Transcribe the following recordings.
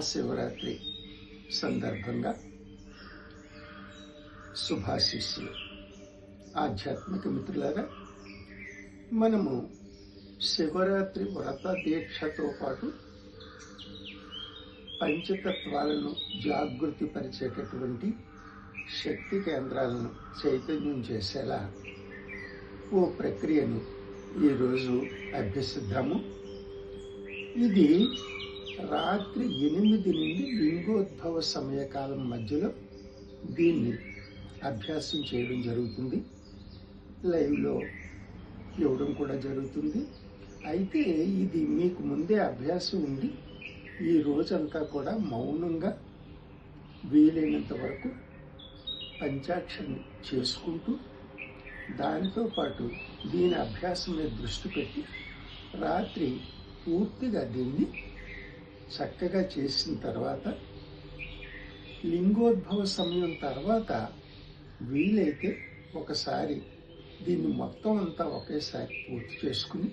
మహాశివరాత్రి సందర్భంగా శుభాశిస్సులు. ఆధ్యాత్మిక మిత్రులారా మనము శివరాత్రి వ్రత దీక్షతో పాటు పంచతత్వాలను జాగృతి పరిచేటటువంటి శక్తి కేంద్రాలను చైతన్యం చేసేలా ఓ ప్రక్రియను ఈరోజు అభ్యసిద్దాము. ఇది రాత్రి ఎనిమిది నుండి లింగోద్భవ సమయకాలం మధ్యలో దీన్ని అభ్యాసం చేయడం జరుగుతుంది. లైవ్లో ఇవ్వడం కూడా జరుగుతుంది. అయితే ఇది మీకు ముందే అభ్యాసం ఉండి ఈ రోజంతా కూడా మౌనంగా వీలైనంత వరకు పంచాక్షరం చేసుకుంటూ దానితో పాటు దీని అభ్యాసం మీద దృష్టి పెట్టి రాత్రి పూర్తిగా దీన్ని చక్కగా చేసిన తర్వాత లింగోద్భవ సమయం తర్వాత వీలైతే ఒకసారి దీన్ని మొత్తం అంతా ఒకేసారి పూర్తి చేసుకుని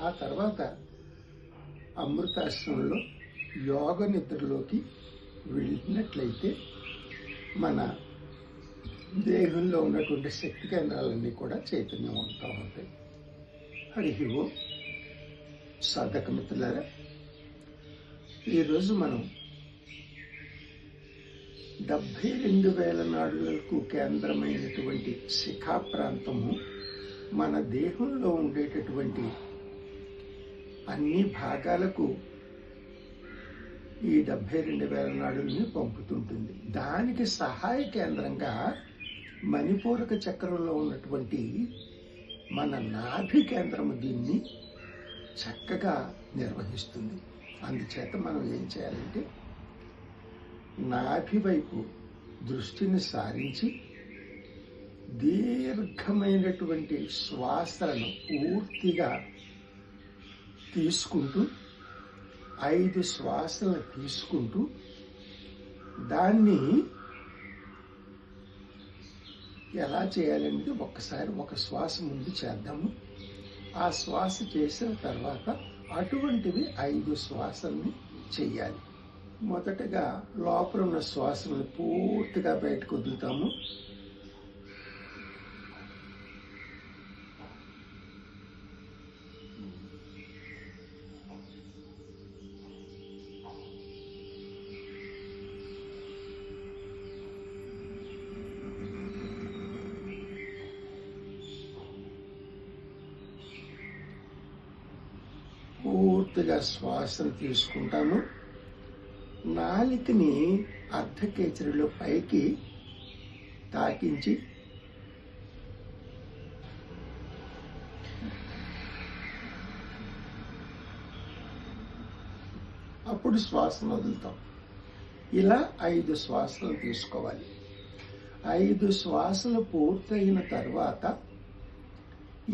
ఆ తర్వాత అమృతాశ్రమంలో యోగ నిద్రలోకి వెళ్ళినట్లయితే మన దేహంలో ఉన్నటువంటి శక్తి కేంద్రాలన్నీ కూడా చైతన్యవంతం ఉంటాయి. హరి ఓ. సాధక మిత్రులారా ఈరోజు మనం డెబ్భై రెండు వేల నాడులకు కేంద్రమైనటువంటి శిఖా ప్రాంతము మన దేహంలో ఉండేటటువంటి అన్ని భాగాలకు ఈ డెబ్భై రెండు వేల నాడుల్ని పంపుతుంటుంది. దానికి సహాయ కేంద్రంగా మణిపూరక చక్రంలో ఉన్నటువంటి మన నాభి కేంద్రము దీన్ని చక్కగా నిర్వహిస్తుంది. అందుచేత మనం ఏం చేయాలంటే నాభి వైపు దృష్టిని సారించి దీర్ఘమైనటువంటి శ్వాసలను పూర్తిగా తీసుకుంటూ ఐదు శ్వాసలను తీసుకుంటూ దాన్ని ఎలా చేయాలనేది ఒక్కసారి ఒక శ్వాస ముందు చేద్దాము. ఆ శ్వాస చేసిన తర్వాత అటువంటివి ఐదు శ్వాసల్ని చెయ్యాలి మొదటగా లోపల ఉన్న శ్వాసలను పూర్తిగా బయటకు వదులుతాము. పూర్తిగా శ్వాసను తీసుకుంటాము. నాలికని అర్ధకేచరిలో పైకి తాకించి అప్పుడు శ్వాసను వదులుతాం. ఇలా ఐదు శ్వాసలు తీసుకోవాలి. ఐదు శ్వాసలు పూర్తయిన తర్వాత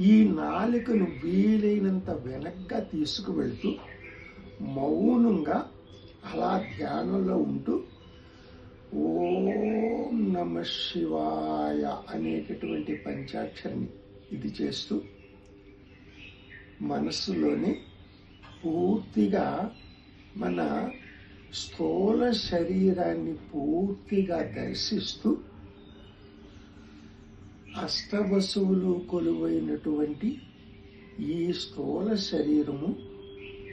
ఈ నాలుకను వీలైనంత వెనక్గా తీసుకువెళ్తూ మౌనంగా అలా ధ్యానంలో ఉంటూ ఓం నమ శివాయ అనేటటువంటి పంచాక్షరిని ఇది చేస్తూ మనస్సులోనే పూర్తిగా మన స్థూల శరీరాన్ని పూర్తిగా దర్శిస్తూ అష్టవసువులు కొలువైనటువంటి ఈ స్థూల శరీరము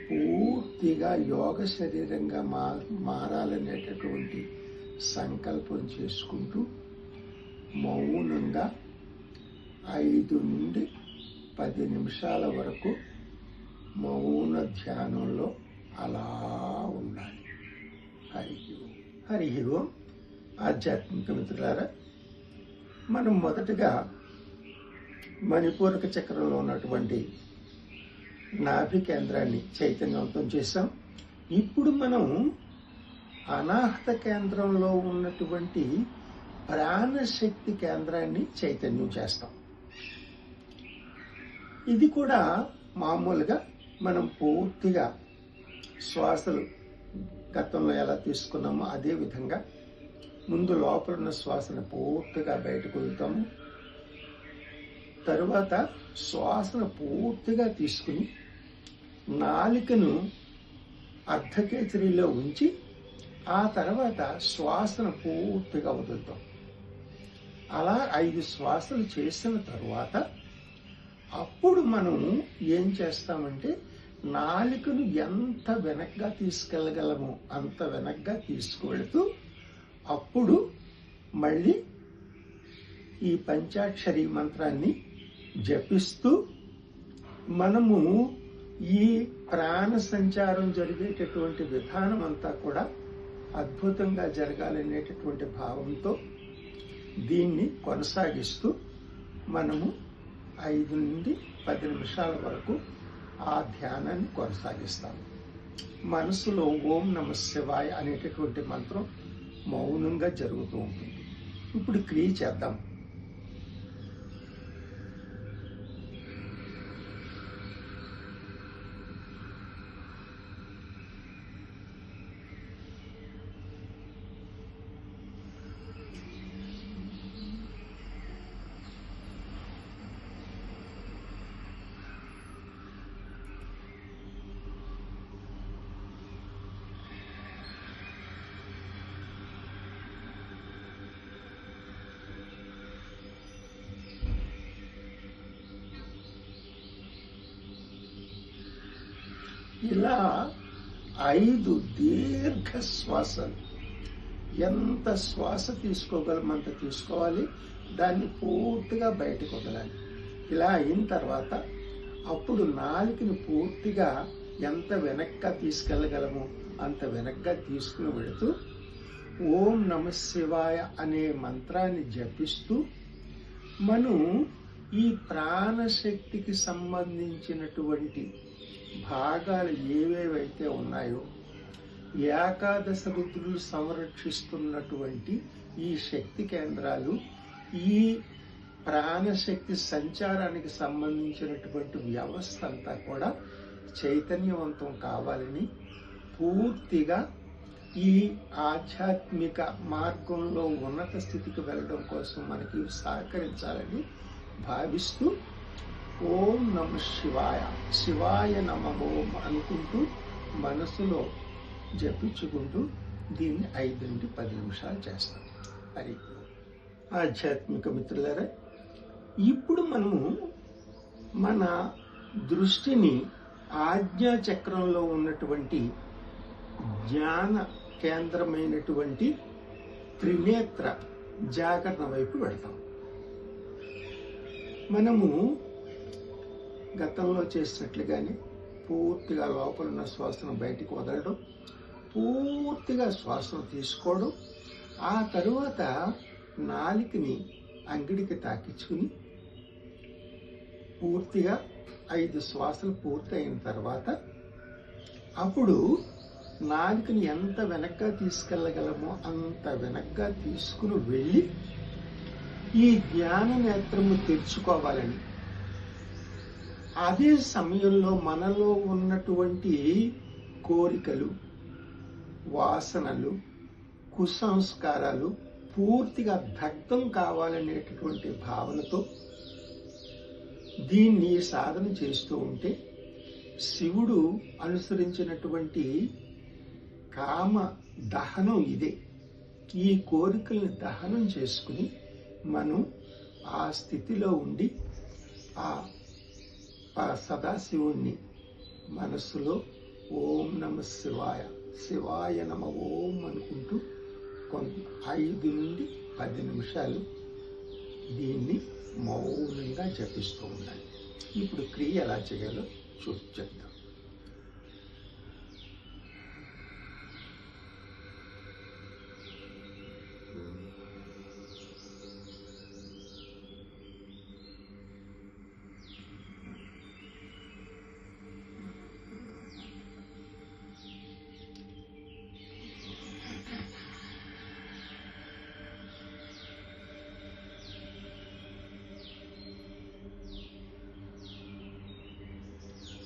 పూర్తిగా యోగ శరీరంగా మా మారాలనేటటువంటి సంకల్పం చేసుకుంటూ మౌనంగా ఐదు నుండి పది నిమిషాల వరకు మౌన ధ్యానంలో అలా ఉండాలి హరి. హరి ఓం ఆధ్యాత్మిక మిత్రులారా మనం మొదటగా మణిపూరక చక్రంలో ఉన్నటువంటి నాభి కేంద్రాన్ని చైతన్యవంతం చేసాం ఇప్పుడు మనం అనాహత కేంద్రంలో ఉన్నటువంటి ప్రాణశక్తి కేంద్రాన్ని చైతన్యం చేస్తాం. ఇది కూడా మామూలుగా మనం పూర్తిగా శ్వాసలు గతంలో ఎలా తీసుకున్నామో అదే విధంగా ముందు లోపల ఉన్న శ్వాసను పూర్తిగా బయటకు వదులుతాము. తరువాత శ్వాసను పూర్తిగా తీసుకుని నాలికను అర్ధకేచరీలో ఉంచి ఆ తర్వాత శ్వాసను పూర్తిగా వదులుతాం. అలా ఐదు శ్వాసలు చేసిన తర్వాత అప్పుడు మనం ఏం చేస్తామంటే నాలుకను ఎంత వెనక్గా తీసుకెళ్ళగలము అంత వెనక్గా తీసుకువెళుతూ అప్పుడు మళ్ళీ ఈ పంచాక్షరి మంత్రాన్ని జపిస్తూ మనము ఈ ప్రాణ సంచారం జరిగేటటువంటి విధానం అంతా కూడా అద్భుతంగా జరగాలనేటటువంటి భావంతో దీన్ని కొనసాగిస్తూ మనము ఐదు నుండి పది నిమిషాల వరకు ఆ ధ్యానాన్ని కొనసాగిస్తాము. మనసులో ఓం నమ శివాయ అనేటటువంటి మంత్రం మౌనంగా జరుగుతూ ఉంటుంది. ఇప్పుడు క్రియ చేద్దాం ఇలా ఐదు దీర్ఘ శ్వాస. ఎంత శ్వాస తీసుకోగలమంత తీసుకోవాలి. దాన్ని పూర్తిగా బయటకు వదలాలి. ఇలా అయిన తర్వాత అప్పుడు నాలుకని పూర్తిగా ఎంత వెనక్గా తీసుకెళ్ళగలము అంత వెనక్గా తీసుకుని పెడుతూ ఓం నమ శివాయ అనే మంత్రాన్ని జపిస్తూ మనం ఈ ప్రాణశక్తికి సంబంధించినటువంటి భాగాలు ఏవేవైతే ఉన్నాయో ఏకాదశ రుద్రులు సంరక్షిస్తున్నటువంటి ఈ శక్తి కేంద్రాలు ఈ ప్రాణశక్తి సంచారానికి సంబంధించినటువంటి వ్యవస్థ అంతా కూడా చైతన్యవంతం కావాలని పూర్తిగా ఈ ఆధ్యాత్మిక మార్గంలో ఉన్నత స్థితికి వెళ్ళడం కోసం మనకి సహకరించాలని భావిస్తూ ఓం నమ శివాయ శివాయ నమ ఓం అనుకుంటూ మనసులో జపించుకుంటూ దీన్ని ఐదు నుండి పది నిమిషాలు చేస్తాం. అది ఆధ్యాత్మిక మిత్రులారా ఇప్పుడు మనము మన దృష్టిని ఆజ్ఞా చక్రంలో ఉన్నటువంటి జ్ఞాన కేంద్రమైనటువంటి త్రినేత్ర జాగరణ వైపు వెళ్తాం. మనము గతంలో చేసినట్లుగానే పూర్తిగా లోపల ఉన్న శ్వాసను బయటికి వదలడం పూర్తిగా శ్వాసను తీసుకోవడం ఆ తరువాత నాలికని అంగిడికి తాకించుకుని పూర్తిగా ఐదు శ్వాసలు పూర్తి అయిన తర్వాత అప్పుడు నాలుకని ఎంత వెనక్గా తీసుకెళ్ళగలమో అంత వెనక్గా తీసుకుని వెళ్ళి ఈ జ్ఞాన నేత్రము తెరుచుకోవాలని అదే సమయంలో మనలో ఉన్నటువంటి కోరికలు వాసనలు కుసంస్కారాలు పూర్తిగా దగ్ధం కావాలనేటటువంటి భావనతో దీన్ని సాధన చేస్తూ ఉంటే శివుడు అనుసరించినటువంటి కామ దహనం ఇదే. ఈ కోరికల్ని దహనం చేసుకుని మనం ఆ స్థితిలో ఉండి ఆ ఆ సదాశివుణ్ణి మనస్సులో ఓం నమ శివాయ శివాయ నమ ఓం అనుకుంటూ కొంత ఐదు నుండి పది నిమిషాలు దీన్ని మౌనంగా జపిస్తూ ఉండాలి. ఇప్పుడు క్రియ ఎలా చేయాలో చూ చెప్తాను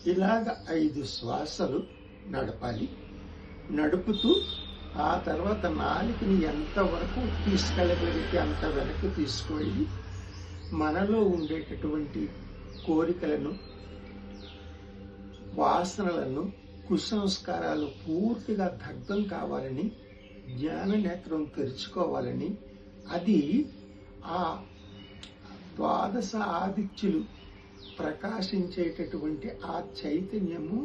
ఇలాగ ఐదు శ్వాసలు నడపాలి. నడుపుతూ ఆ తర్వాత నాలుకని ఎంతవరకు తీసుకెళ్ళగలిగితే అంత వెనక్కి తీసుకువెళ్ళి మనలో ఉండేటటువంటి కోరికలను వాసనలను కుసంస్కారాలు పూర్తిగా దగ్ధం కావాలని జ్ఞాన నేత్రం తెరుచుకోవాలని అది ఆ ద్వాదశ ఆదిత్యులు ప్రకాశించేటటువంటి ఆ చైతన్యము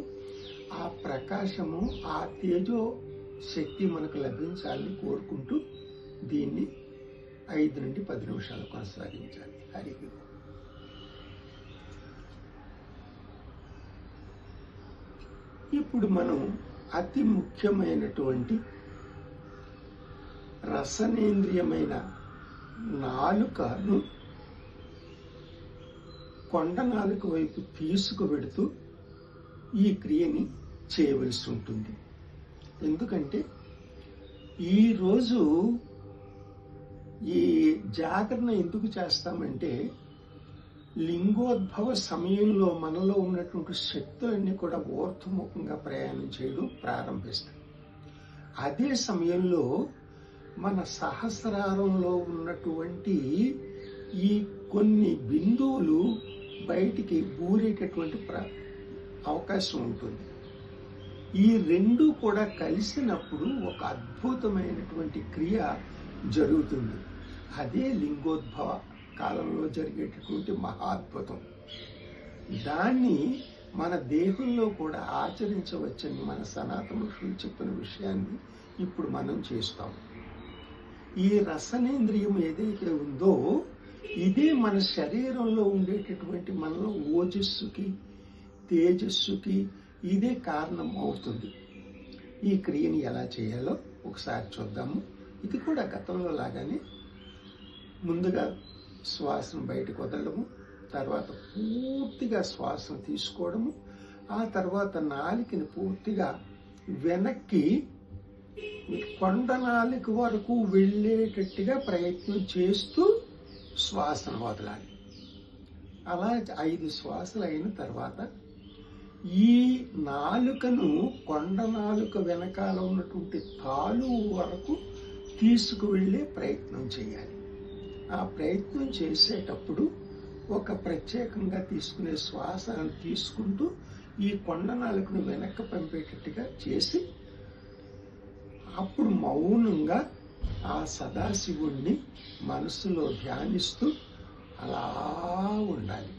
ఆ ప్రకాశము ఆ తేజో శక్తి మనకు లభించాలని కోరుకుంటూ దీన్ని ఐదు నుండి పది నిమిషాలు కొనసాగించాలి. హరి ఇప్పుడు మనం అతి ముఖ్యమైనటువంటి రసనేంద్రియమైన నాలుకను కొండ వైపు తీసుకు పెడుతూ ఈ క్రియని చేయవలసి ఉంటుంది. ఎందుకంటే ఈరోజు ఈ జాగరణ ఎందుకు చేస్తామంటే లింగోద్భవ సమయంలో మనలో ఉన్నటువంటి శక్తులన్నీ కూడా ఓర్ధముఖంగా ప్రయాణం చేయడం ప్రారంభిస్తాయి అదే సమయంలో మన సహస్రారంలో ఉన్నటువంటి ఈ కొన్ని బిందువులు బయటికి ఊరేటటువంటి ప్ర అవకాశం ఉంటుంది. ఈ రెండు కూడా కలిసినప్పుడు ఒక అద్భుతమైనటువంటి క్రియ జరుగుతుంది. అదే లింగోద్భవ కాలంలో జరిగేటటువంటి మహాద్భుతం. దాన్ని మన దేహంలో కూడా ఆచరించవచ్చని మన సనాతన ఋషులు చెప్పిన విషయాన్ని ఇప్పుడు మనం చేస్తాం. ఈ రసనేంద్రియం ఏదైతే ఉందో ఇదే మన శరీరంలో ఉండేటటువంటి మనలో ఓజస్సుకి తేజస్సుకి ఇదే కారణం అవుతుంది. ఈ క్రియని ఎలా చేయాలో ఒకసారి చూద్దాము. ఇది కూడా గతంలో లాగానే ముందుగా శ్వాసను బయటకు వదలడము తర్వాత పూర్తిగా శ్వాసను తీసుకోవడము ఆ తర్వాత నాలికని పూర్తిగా వెనక్కి కొండ నాలుగు వరకు వెళ్ళేటట్టుగా ప్రయత్నం చేస్తూ శ్వాసను వదలాలి అలా ఐదు శ్వాసలు అయిన తర్వాత ఈ నాలుకను కొండ నాలుక వెనకాల ఉన్నటువంటి తాలు వరకు తీసుకువెళ్ళే ప్రయత్నం చేయాలి. ఆ ప్రయత్నం చేసేటప్పుడు ఒక ప్రత్యేకంగా తీసుకునే శ్వాసను తీసుకుంటూ ఈ కొండ నాలుకను వెనక్కి పంపేటట్టుగా చేసి అప్పుడు మౌనంగా ఆ సదాశివుణ్ణి మనసులో ధ్యానిస్తూ అలా ఉండాలి.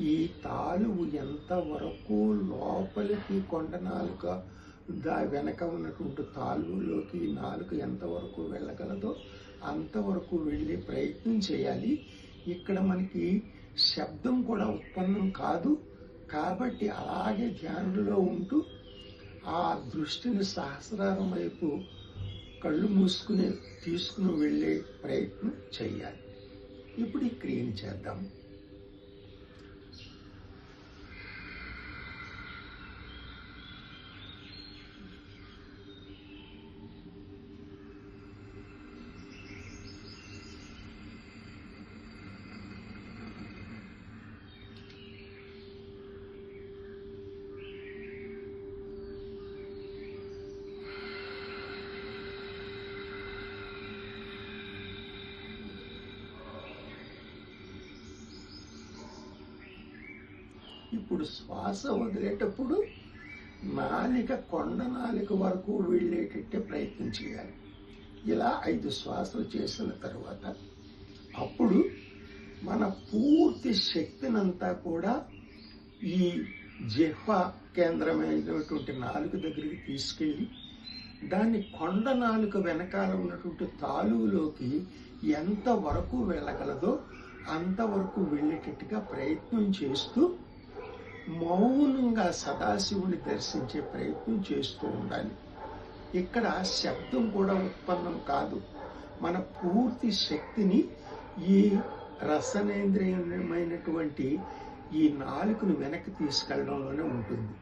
ఈ తాలువు ఎంతవరకు లోపలికి కొండ నాలుక దా వెనక ఉన్నటువంటి తాలువులోకి నాలుక ఎంతవరకు వెళ్ళగలదో అంతవరకు వెళ్ళే ప్రయత్నం చేయాలి. ఇక్కడ మనకి శబ్దం కూడా ఉత్పన్నం కాదు. కాబట్టి అలాగే ధ్యానంలో ఉంటూ ఆ దృష్టిని సహస్రారం వైపు కళ్ళు మూసుకుని తీసుకుని వెళ్ళే ప్రయత్నం చేయాలి. ఇప్పుడు ఈ క్రియను చేద్దాం. ఇప్పుడు శ్వాస వదిలేటప్పుడు నాలిక కొండ నాలిక వరకు వెళ్ళేటట్టే ప్రయత్నం చేయాలి. ఇలా ఐదు శ్వాసలు చేసిన తర్వాత అప్పుడు మన పూర్తి శక్తినంతా కూడా ఈ జిహ్వ కేంద్రమైనటువంటి నాలుక దగ్గరికి తీసుకెళ్ళి దాన్ని కొండ నాలుక వెనకాల ఉన్నటువంటి తాలువులోకి ఎంతవరకు వెళ్ళగలదో అంతవరకు వెళ్ళేటట్టుగా ప్రయత్నం చేస్తూ మౌనంగా సదాశివుని దర్శించే ప్రయత్నం చేస్తూ ఉండాలి. ఇక్కడ శబ్దం కూడా ఉత్పన్నం కాదు. మన పూర్తి శక్తిని ఈ రసనేంద్రియమైనటువంటి ఈ నాలుకను వెనక్కి తీసుకెళ్ళడంలోనే ఉంటుంది.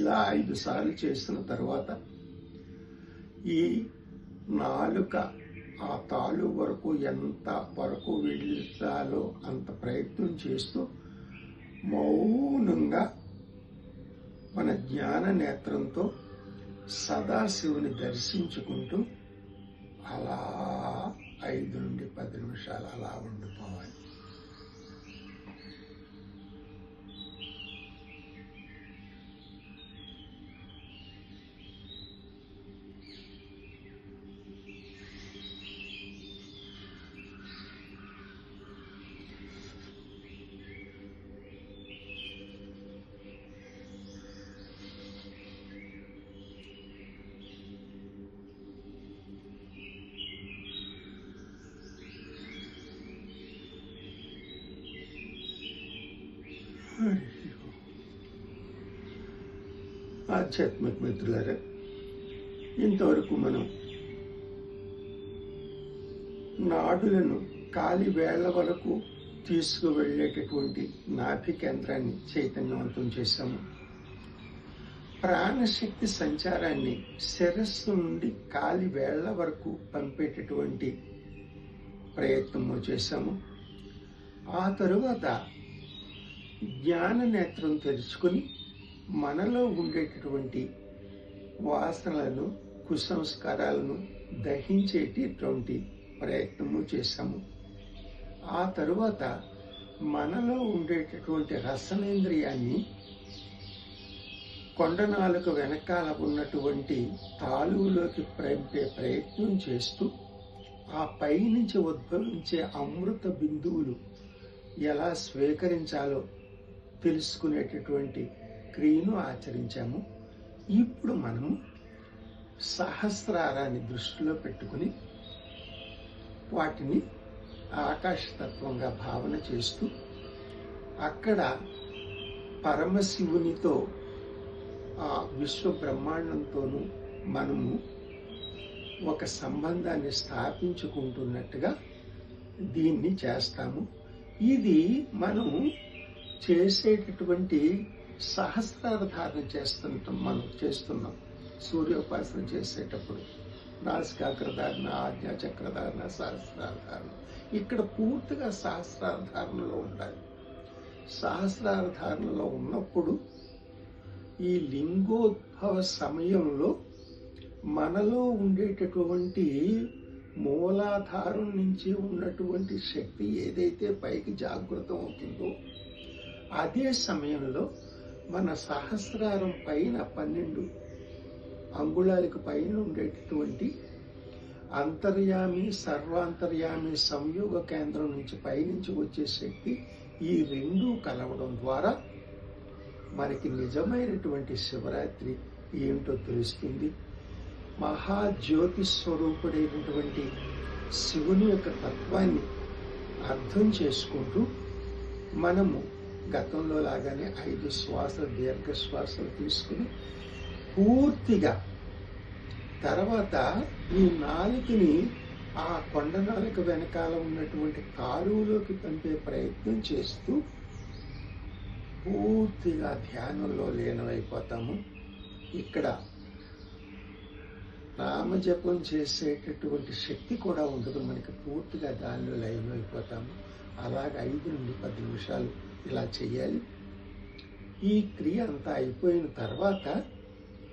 ఇలా ఐదు సార్లు చేసిన తర్వాత ఈ నాలుక ఆ తాలు వరకు ఎంత వరకు వెళ్ళాలో అంత ప్రయత్నం చేస్తూ మౌనంగా మన జ్ఞాన నేత్రంతో సదాశివుని దర్శించుకుంటూ అలా ఐదు నుండి పది నిమిషాలు అలా ఉండిపోవాలి. ఆధ్యాత్మిక మిత్రులారా ఇంతవరకు మనం నాడులను కాలి వేళ్ళ వరకు తీసుకువెళ్ళేటటువంటి నాభి కేంద్రాన్ని చైతన్యవంతం చేశాము. ప్రాణశక్తి సంచారాన్ని శిరస్సు నుండి కాలి వేళ్ళ వరకు పంపేటటువంటి ప్రయత్నము చేశాము. ఆ తరువాత జ్ఞాన నేత్రం తెరుచుకొని మనలో ఉండేటటువంటి వాసనలను కుసంస్కారాలను దహించేటటువంటి ప్రయత్నము చేశాము. ఆ తరువాత మనలో ఉండేటటువంటి రసనేంద్రియాన్ని కొండనాలకు వెనకాల ఉన్నటువంటి తాలువులోకి పంపే ప్రయత్నం చేస్తూ ఆ పైనుంచి ఉద్భవించే అమృత బిందువులు ఎలా స్వీకరించాలో తెలుసుకునేటటువంటి క్రియను ఆచరించాము. ఇప్పుడు మనము సహస్రారాన్ని దృష్టిలో పెట్టుకుని వాటిని ఆకాశతత్వంగా భావన చేస్తూ అక్కడ పరమశివునితో ఆ విశ్వ బ్రహ్మాండంతోనూ మనము ఒక సంబంధాన్ని స్థాపించుకుంటున్నట్టుగా దీన్ని చేస్తాము. ఇది మనం చేసేటటువంటి సహస్రాధారణ చేస్తుంటాం మనం చేస్తున్నాం. సూర్యోపాసన చేసేటప్పుడు నాసికాగ్రధారణ ఆజ్ఞా చక్రధారణ ఇక్కడ పూర్తిగా సహస్రాధారణలో ఉండాలి. సహస్రాధారణలో ఉన్నప్పుడు ఈ లింగోద్భవ సమయంలో మనలో ఉండేటటువంటి మూలాధారం నుంచి ఉన్నటువంటి శక్తి ఏదైతే పైకి జాగృతం అవుతుందో అదే సమయంలో మన సహస్రారం పైన పన్నెండు అంగుళాలకు పైన ఉండేటటువంటి అంతర్యామి సర్వాంతర్యామి సంయోగ కేంద్రం నుంచి పైనుంచి వచ్చే శక్తి ఈ రెండు కలవడం ద్వారా మనకి నిజమైనటువంటి శివరాత్రి ఏమిటో తెలుస్తుంది. మహాజ్యోతి స్వరూపుడైనటువంటి శివుని యొక్క తత్వాన్ని అర్థం చేసుకుంటూ మనము గతంలో లాగానే ఐదు శ్వాసలు దీర్ఘ శ్వాసలు తీసుకుని పూర్తిగా తర్వాత ఈ నాలుకని ఆ కొండ నాలుక వెనకాల ఉన్నటువంటి కాలువలోకి పంపే ప్రయత్నం చేస్తూ పూర్తిగా ధ్యానంలో లీనమైపోతాము. ఇక్కడ నామజపం చేసేటటువంటి శక్తి కూడా ఉండదు. మనకి పూర్తిగా దానిలో లయమైపోతాము. అలాగ ఐదు నుండి పది నిమిషాలు ఇలా చేయాలి ఈ క్రియ అంతా అయిపోయిన తర్వాత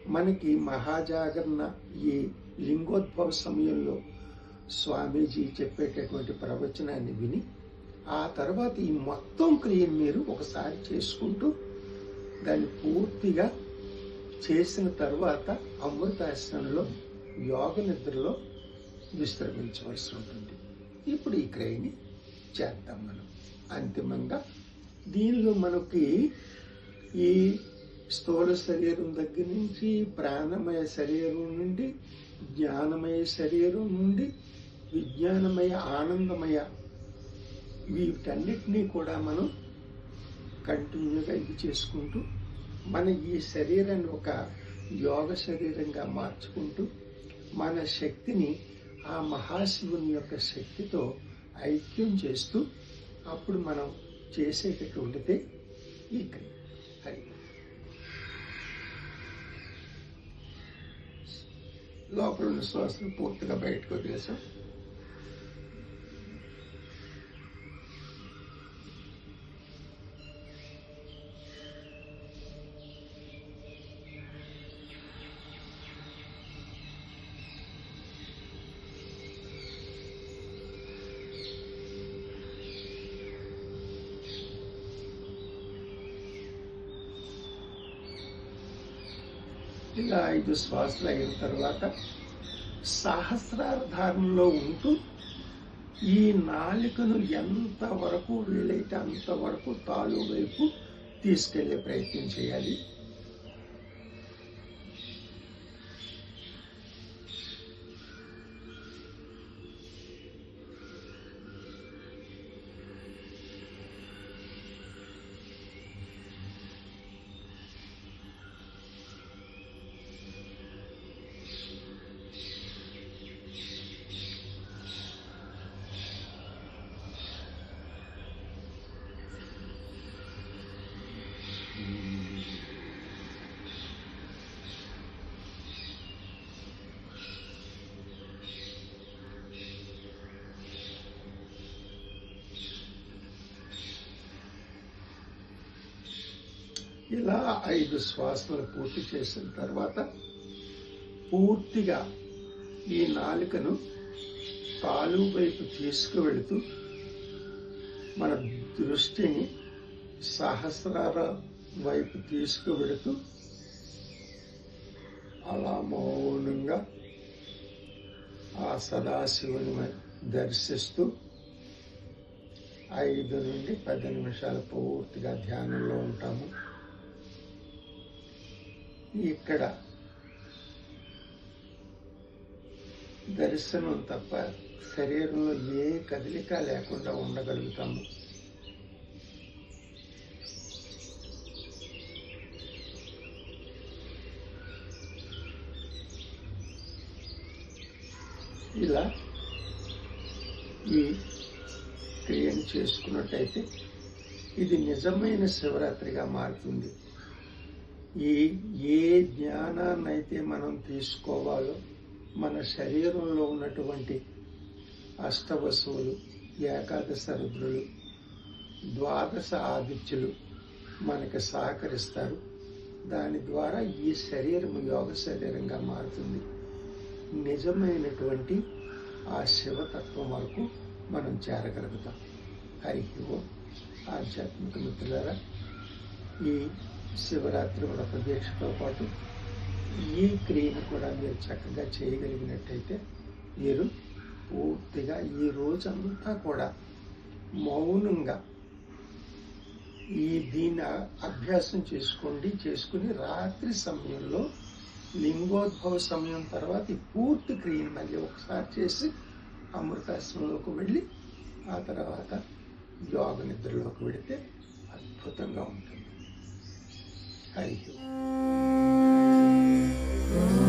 మనకి మహాజాగరణ ఈ లింగోద్భవ సమయంలో స్వామీజీ చెప్పేటటువంటి ప్రవచనాన్ని విని ఆ తర్వాత ఈ మొత్తం క్రియను మీరు ఒకసారి చేసుకుంటూ దాన్ని పూర్తిగా చేసిన తర్వాత అమృతాసనంలో యోగ నిద్రలో విశ్రమించవలసి ఉంటుంది. ఇప్పుడు ఈ క్రియని చేద్దాం మనం. అంతిమంగా దీనిలో మనకి ఈ స్థూల శరీరం దగ్గర నుంచి ప్రాణమయ శరీరం నుండి జ్ఞానమయ శరీరం నుండి విజ్ఞానమయ ఆనందమయ వీటన్నిటినీ కూడా మనం కంటిన్యూగా ఇది చేసుకుంటూ మన ఈ శరీరాన్ని ఒక యోగ శరీరంగా మార్చుకుంటూ మన శక్తిని ఆ మహాశివుని యొక్క శక్తితో ఐక్యం చేస్తూ అప్పుడు మనం చేసేటటువంటిది ఈ క్రియ అది లోపల ఉన్న శ్వాసను పూర్తిగా బయటకు వదిలేసాం ఐదు శ్వాసలు అయిన తర్వాత సహస్రాధారంలో ఉంటూ ఈ నాలుకను ఎంతవరకు వీలైతే అంతవరకు తాలు వైపు తీసుకెళ్ళే ప్రయత్నం చేయాలి. ఇలా ఐదు శ్వాసలు పూర్తి చేసిన తర్వాత పూర్తిగా ఈ నాలుకను తాలు వైపు తీసుకువెళుతూ మన దృష్టిని సహస్రార వైపు తీసుకువెళుతూ అలా మౌనంగా ఆ సదాశివుని దర్శిస్తూ ఐదు నుండి పది నిమిషాలు పూర్తిగా ధ్యానంలో ఉంటాము. ఇక్కడ దర్శనం తప్ప శరీరంలో ఏ కదలిక లేకుండా ఉండగలుగుతాము. ఇలా ఈ క్రియను చేసుకున్నట్టయితే ఇది నిజమైన శివరాత్రిగా మారుతుంది. ఈ ఏ జ్ఞానాన్నైతే మనం తీసుకోవాలో మన శరీరంలో ఉన్నటువంటి అష్టవసువులు ఏకాదశ రుద్రులు ద్వాదశ ఆదిత్యులు మనకి సహకరిస్తారు. దాని ద్వారా ఈ శరీరం యోగ శరీరంగా మారుతుంది. నిజమైనటువంటి ఆ శివతత్వం వరకు మనం చేరగలుగుతాం. హరి ఓం. ఆధ్యాత్మిక మిత్రులారా ఈ శివరాత్రి వ్రత దీక్షతో పాటు ఈ క్రియను కూడా మీరు చక్కగా చేయగలిగినట్టయితే మీరు పూర్తిగా ఈ రోజంతా కూడా మౌనంగా ఈ దీన్ని అభ్యాసం చేసుకోండి చేసుకుని రాత్రి సమయంలో లింగోద్భవ సమయం తర్వాత ఈ పూర్తి క్రియను మళ్ళీ ఒకసారి చేసి అమృతాశ్రమంలోకి వెళ్ళి ఆ తర్వాత యోగ నిద్రలోకి వెళితే అద్భుతంగా ఉంటుంది. హరి ఓం.